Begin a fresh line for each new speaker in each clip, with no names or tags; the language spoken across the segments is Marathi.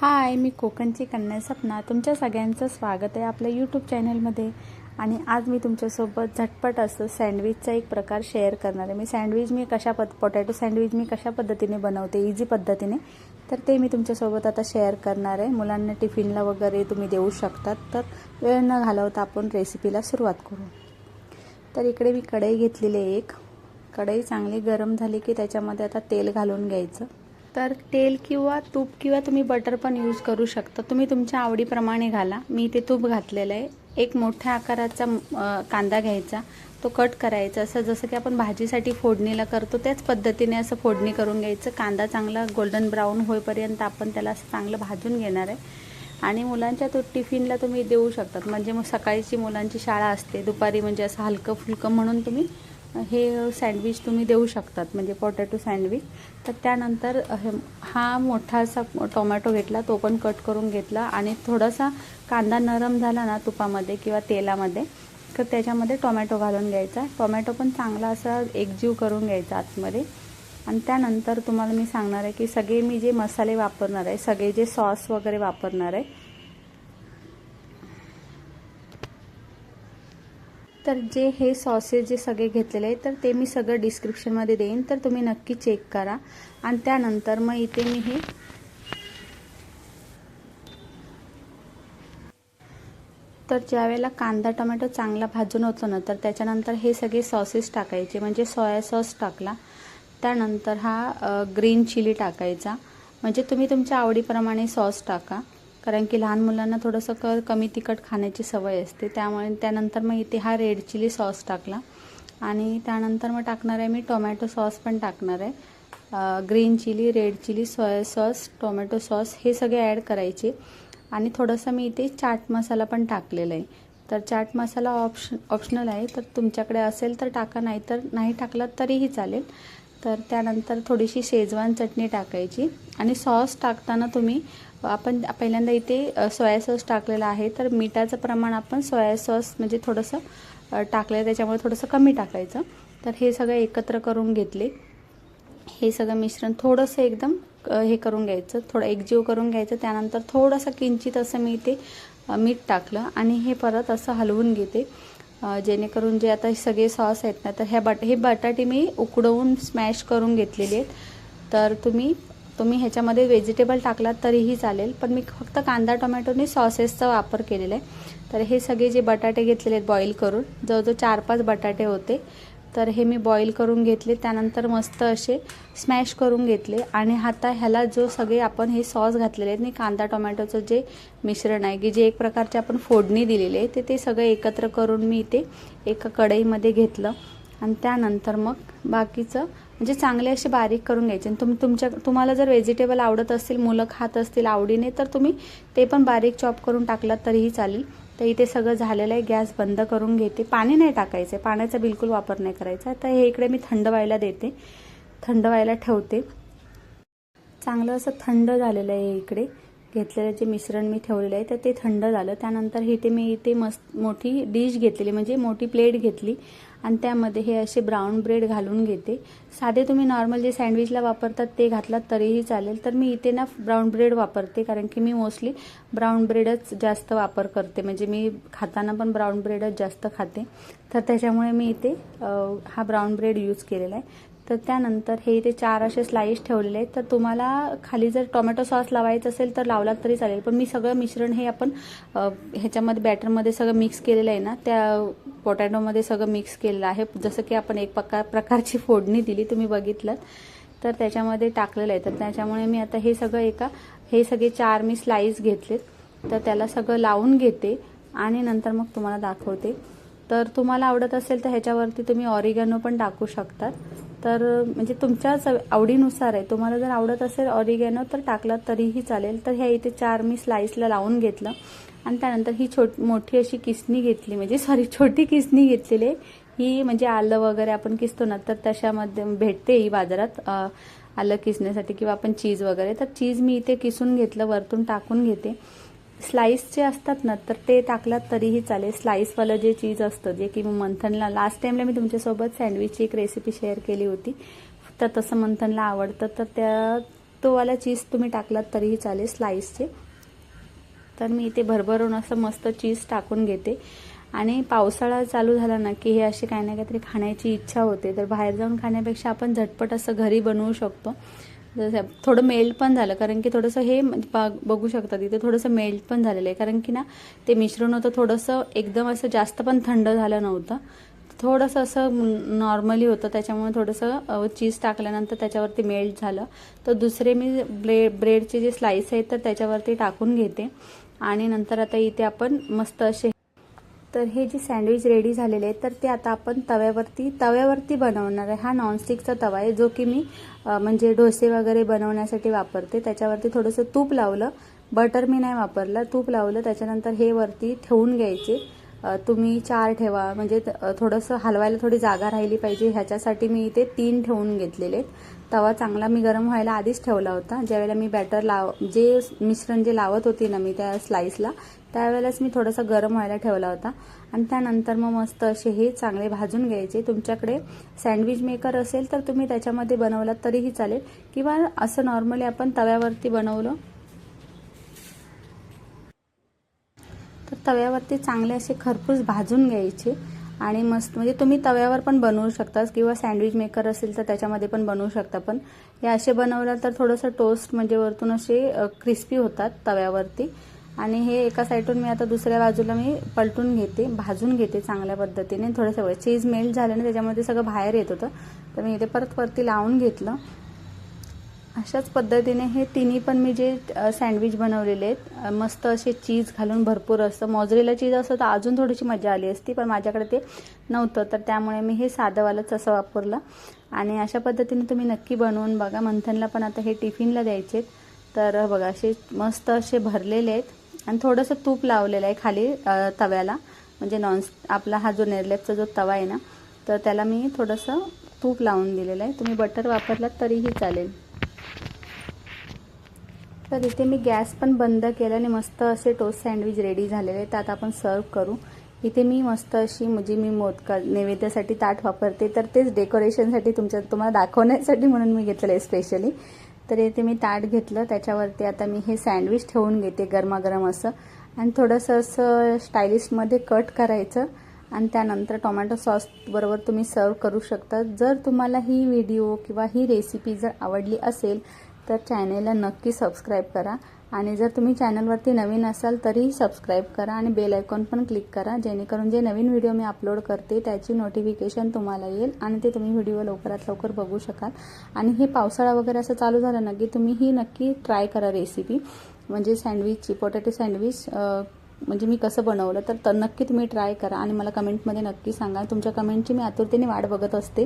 हाय मी कोकणची कन्या सपना. तुमच्या सगळ्यांचं स्वागत आहे आपल्या यूट्यूब चॅनलमध्ये आणि आज मी तुमच्यासोबत झटपट असं सँडविचचा एक प्रकार शेअर करणार आहे. मी सँडविच मी कशा पद पोटॅटो सँडविच मी कशा पद्धतीने बनवते इझी पद्धतीने तर ते मी तुमच्यासोबत आता शेअर करणार आहे. मुलांना टिफिनला वगैरे तुम्ही देऊ शकतात तर वेळ न घालवता आपण रेसिपीला सुरुवात करू. तर इकडे मी कढई घेतलेली आहे एक. कढई चांगली गरम झाली की त्याच्यामध्ये आता तेल घालून घ्यायचं. तर तेल किंवा तूप किंवा तुम्ही बटर पण यूज करू शकता. तुम्ही तुमच्या आवडीप्रमाणे घाला. मी इथे तूप घातलेलं आहे. एक मोठ्या आकाराचा कांदा घ्यायचा. तो कट करायचा. असं जसं की आपण भाजीसाठी फोडणीला करतो त्याच पद्धतीने असं फोडणी करून घ्यायचं. कांदा चांगला गोल्डन ब्राऊन होईपर्यंत आपण त्याला असं चांगलं भाजून घेणार आहे. आणि मुलांच्या तो टिफिनला तुम्ही देऊ शकतात. म्हणजे मग सकाळची मुलांची शाळा असते. दुपारी म्हणजे असं हलकं फुलकं म्हणून तुम्ही हे सँडविच तुम्ही देऊ शकतात म्हणजे पोटॅटो सँडविच. तर त्यानंतर हे- हा मोठा असा टोमॅटो घेतला तो पण कट करून घेतला आणि थोडासा कांदा नरम झाला ना तुपामध्ये किंवा तेलामध्ये तर त्याच्यामध्ये टोमॅटो घालून घ्यायचा. टोमॅटो पण चांगला असा एकजीव करून घ्यायचा आतमध्ये. आणि त्यानंतर तुम्हाला मी सांगणार आहे की सगळे मी जे मसाले वापरणार आहे सगळे जे सॉस वगैरे वापरणार आहे तर जे हे सॉसेस जे सगळे घेतलेले आहेत तर ते मी सगळं डिस्क्रिप्शनमध्ये देईन. तर तुम्ही नक्की चेक करा. आणि त्यानंतर मग इथे मी हे तर ज्यावेळेला कांदा टोमॅटो चांगला भाजून होतो ना तर त्याच्यानंतर हे सगळे सॉसेस टाकायचे. म्हणजे सोया सॉस टाकला. त्यानंतर हा ग्रीन चिली टाकायचा. म्हणजे तुम्ही तुमच्या आवडीप्रमाणे सॉस टाका. कारण की लहान मुलांना थोडंसं क कमी तिखट खाण्याची सवय असते. त्यामुळे त्यानंतर मग इथे हा रेड चिली सॉस टाकला. आणि त्यानंतर मग टाकणार आहे मी टोमॅटो सॉस पण टाकणार आहे. Green chilli red chilli soya sauce tomato sauce हे सगळे ॲड करायचे. आणि थोडंसं मी इथे चाट मसाला पण टाकलेला आहे. तर चाट मसाला ऑप्शन ऑप्शनल आहे. तर तुमच्याकडे असेल तर टाका नाही तर नाही टाकलं तरीही चालेल. तर त्यानंतर थोडीशी शेजवान चटणी टाकायची. आणि सॉस टाकताना तुम्ही आपण पहिल्यांदा इथे सोया सॉस टाकलेला आहे. तर मिठाचं प्रमाण आपण सोया सॉस म्हणजे थोडंसं टाकलं त्याच्यामुळे थोडंसं कमी टाकायचं. तर हे सगळं एकत्र करून घेतले. हे सगळं मिश्रण थोडंसं एकदम हे करून घ्यायचं. थोडं एकजीव करून घ्यायचं. त्यानंतर थोडंसं किंचित असं मी इथे मीठ टाकलं आणि हे परत असं हलवून घेते. जेणेकरून जे आता सगळे सॉस आहेत ना तर ह्या बट हे बटाटे मी उकडवून स्मॅश करून घेतलेले आहेत. तर तुम्ही तुम्ही ह्याच्यामध्ये व्हेजिटेबल टाकलात तरीही चालेल पण मी फक्त कांदा टोमॅटोने सॉसेसचा वापर केलेला आहे. तर हे सगळे जे बटाटे घेतलेले आहेत बॉईल करून जवळजवळ चार पाच बटाटे होते. तर हे मी बॉईल करून घेतले त्यानंतर मस्त असे स्मॅश करून घेतले. आणि आता ह्याला जो सगळे आपण हे सॉस घातलेले आहेत आणि कांदा टोमॅटोचं जे मिश्रण आहे की जे एक प्रकारचे आपण फोडणी दिलेली आहे ते ते सगळं एकत्र करून मी इथे एका कढईमध्ये घेतलं. आणि त्यानंतर मग बाकीचं म्हणजे चांगले असे बारीक करून घ्यायचे. आणि तुम तुमच्या तुम्हाला जर व्हेजिटेबल आवडत असतील मुलं खात असतील आवडीने तर तुम्ही ते पण बारीक चॉप करून टाकलात तरीही चालेल. तर इथे सगळं झालेलं आहे. गॅस बंद करून घेते. पाणी नाही टाकायचं. पाण्याचा बिलकुल वापर नाही करायचा. तर हे इकडे मी थंड व्हायला देते. थंड व्हायला ठेवते. चांगलं असं थंड झालेलं आहे इकडे. घेतलेलं जे मिश्रण मी ठेवलेलं आहे तर ते थंड झालं. त्यानंतर इथे मी इथे मस्त मोठी डिश घेतलेली म्हणजे मोठी प्लेट घेतली. आणि त्यामध्ये हे असे ब्राऊन ब्रेड घालून घेते. साधे तुम्ही नॉर्मल जे सँडविचला वापरतात ते घातलात तरीही चालेल. तर मी इथे ना ब्राऊन ब्रेड वापरते कारण की मी मोस्टली ब्राऊन ब्रेडच जास्त वापर करते. म्हणजे मी खाताना पण ब्राऊन ब्रेडच जास्त खाते. तर त्याच्यामुळे मी इथे हा ब्राऊन ब्रेड यूज केलेला आहे. तर त्यानंतर हे इथे चार असे स्लाईस ठेवलेले आहेत. तर तुम्हाला खाली जर टोमॅटो सॉस लावायचं असेल तर लावलात तरी चालेल. पण मी सगळं मिश्रण हे आपण ह्याच्यामध्ये बॅटरमध्ये सगळं मिक्स केलेलं आहे ना त्या पोटॅटोमध्ये सगळं मिक्स केलेलं आहे. जसं की आपण एक प्रकार प्रकारची फोडणी दिली तुम्ही बघितलं तर त्याच्यामध्ये टाकलेलं आहे. तर त्याच्यामुळे मी आता हे सगळं एका हे सगळे चार मी स्लाईस घेतलेत. तर त्याला सगळं लावून घेते आणि नंतर मग तुम्हाला दाखवते. तर तुम्हाला आवडत असेल तर ह्याच्यावरती तुम्ही ऑरिगॅनो पण टाकू शकतात. तर म्हणजे तुमच्याच आवडीनुसार आहे. तुम्हाला जर आवडत असेल ऑरिगॅनो तर टाकलं तरीही चालेल. तर ह्या इथे चार मी स्लाईसला लावून घेतलं. आणि त्यानंतर ही छोट मोठी अशी किसणी घेतली. म्हणजे सॉरी छोटी किसणी घेतलेली ही म्हणजे आलं वगैरे आपण किसतो ना तर तशामध्ये भेटते ही बाजारात आलं किसण्यासाठी किंवा आपण चीज वगैरे. तर चीज मी इथे किसून घेतलं वरतून टाकून घेते. स्लाईस जे असतात ना तर ते टाकलात तरीही चालेल. स्लाईसवालं जे चीज असतं जे की मंथनला लास्ट टाईमला मी तुमच्यासोबत सँडविचची एक रेसिपी शेअर केली होती. तर तसं मंथनला आवडतं तर त्या तोवाला चीज तुम्ही टाकलात तरीही चालेल स्लाईसचे तर मी इथे भरभरून असं मस्त चीज टाकून घेते. आणि पावसाळा चालू झाला ना की हे असे काही ना काहीतरी खाण्याची इच्छा होते तर बाहेर जाऊन खाण्यापेक्षा आपण झटपट असं घरी बनवू शकतो. जसं थोडं मेल्ट पण झालं कारण की थोडंसं हे म्हणजे बघू शकता तिथे थोडंसं मेल्ट पण झालेलं आहे. कारण की ना ते मिश्रण होतं थोडंसं एकदम असं जास्त पण थंड झालं नव्हतं. थोडंसं असं नॉर्मली होतं त्याच्यामुळे थोडंसं चीज टाकल्यानंतर त्याच्यावरती मेल्ट झालं. तर दुसरे मी ब्रेड ब्रेडचे जे स्लाईस आहेत तर त्याच्यावरती टाकून घेते. आणि नंतर आता इथे आपण मस्त असे तर हे जे सँडविच रेडी झालेले आहेत तर ते आता आपण तव्यावरती तव्यावरती बनवणार आहे. हा नॉनस्टिकचा तवा आहे जो की मी म्हणजे डोसे वगैरे बनवण्यासाठी वापरते. त्याच्यावरती थोडंसं तूप लावलं. बटर मी नाही वापरलं. तूप लावलं. त्याच्यानंतर हे वरती ठेवून घ्यायचे. तुम्ही चार ठेवा. म्हणजे थोडंसं हलवायला थोडी जागा राहिली पाहिजे. ह्याच्यासाठी मी इथे तीन ठेवून घेतलेले आहेत. तवा चांगला मी गरम व्हायला आधीच ठेवला होता. ज्यावेळेला मी बॅटर लाव जे मिश्रण जे लावत होती ना मी त्या स्लाईसला त्यावेळेलाच मी थोडासा गरम व्हायला ठेवला होता. आणि त्यानंतर मग मस्त असे हे चांगले भाजून घ्यायचे. तुमच्याकडे सँडविच मेकर असेल तर तुम्ही त्याच्यामध्ये बनवलात तरीही चालेल. किंवा असं नॉर्मली आपण तव्यावरती बनवलं तर तव्यावरती चांगले असे खरपूस भाजून घ्यायचे. आणि मस्त म्हणजे तुम्ही तव्यावर पण बनवू शकता किंवा सँडविच मेकर असेल तर त्याच्यामध्ये पण बनवू शकता. पण हे असे बनवलं तर थोडंसं टोस्ट म्हणजे वरतून असे क्रिस्पी होतात तव्यावरती. आणि हे एका साईडून मी आता दुसऱ्या बाजूला मी पलटून घेते भाजून घेते चांगल्या पद्धतीने. थोडंसं चीज मेल्ट झाल्याने ना त्याच्यामध्ये सगळं बाहेर येत होतं. तर मी इथे परत वरती लावून घेतलं. अशाच पद्धतीने हे तिन्ही पण मी जे सँडविच बनवलेले आहेत मस्त असे चीज घालून भरपूर असतं. मोजरेला चीज असतं तर अजून थोडीशी मजा आली असती पण माझ्याकडे ते नव्हतं. तर त्यामुळे मी हे साधंवालंच असं वापरलं. आणि अशा पद्धतीने तुम्ही नक्की बनवून बघा. मंथनला पण आता हे टिफिनला द्यायचे तर बघा असे मस्त असे भरलेले आहेत. आणि थोडंसं तूप लावलेलं आहे खाली तव्याला. म्हणजे नॉन आपला हा जो नेरलेपचा जो तवा आहे ना तर त्याला मी थोडंसं तूप लावून दिलेलं आहे. तुम्ही बटर वापरलात तरीही चालेल. तर इथे मी गॅस पण बंद केला आणि मस्त असे टोस्ट सँडविच रेडी झालेले आहेत. त्यात आपण सर्व करू. इथे मी मस्त अशी म्हणजे मी मोदका नैवेद्यासाठी ताट वापरते. तर तेच डेकोरेशनसाठी तुमच्या तुम्हाला दाखवण्यासाठी म्हणून मी घेतलेलं आहे स्पेशली तर इथे मी ताट घेतलं. त्याच्यावरती आता मी हे सँडविच ठेवून घेते गरमागरम असं. आणि थोडंसं असं स्टायलिशमध्ये कट करायचं. आणि त्यानंतर टोमॅटो सॉस बरोबर तुम्ही सर्व करू शकता. जर तुम्हाला ही व्हिडिओ किंवा ही रेसिपी जर आवडली असेल तर चॅनेलला नक्की सबस्क्राईब करा. आणि जर तुम्ही चॅनलवरती नवीन असाल तरीही सबस्क्राईब करा आणि बेल आयकॉन पण क्लिक करा. जेणेकरून जे नवीन व्हिडिओ मी अपलोड करते त्याची नोटिफिकेशन तुम्हाला येईल आणि ते तुम्ही व्हिडिओ लवकरात लवकर बघू शकाल. आणि हे पावसाळा वगैरे असं चालू झालं ना की तुम्ही ही नक्की ट्राय करा रेसिपी म्हणजे सँडविचची पोटॅटो सँडविच म्हणजे मी कसं बनवलं तर तर नक्की तुम्ही ट्राय करा. आणि मला कमेंटमध्ये नक्की सांगा. तुमच्या कमेंटची मी आतुरतेने वाट बघत असते.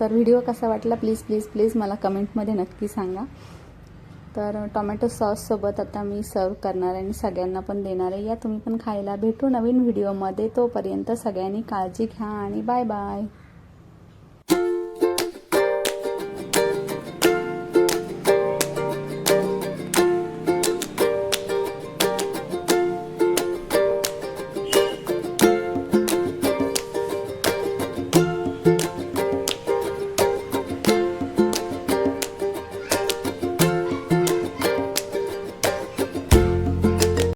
तर व्हिडिओ कसा वाटला प्लीज प्लीज प्लीज मला कमेंटमध्ये नक्की सांगा. तर टोमॅटो सॉससोबत आता मी सर्व करणार आहे आणि सगळ्यांना पण देणार आहे. या तुम्ही पण खायला भेटू नवीन व्हिडिओमध्ये तोपर्यंत सगळ्यांनी काळजी घ्या आणि बाय बाय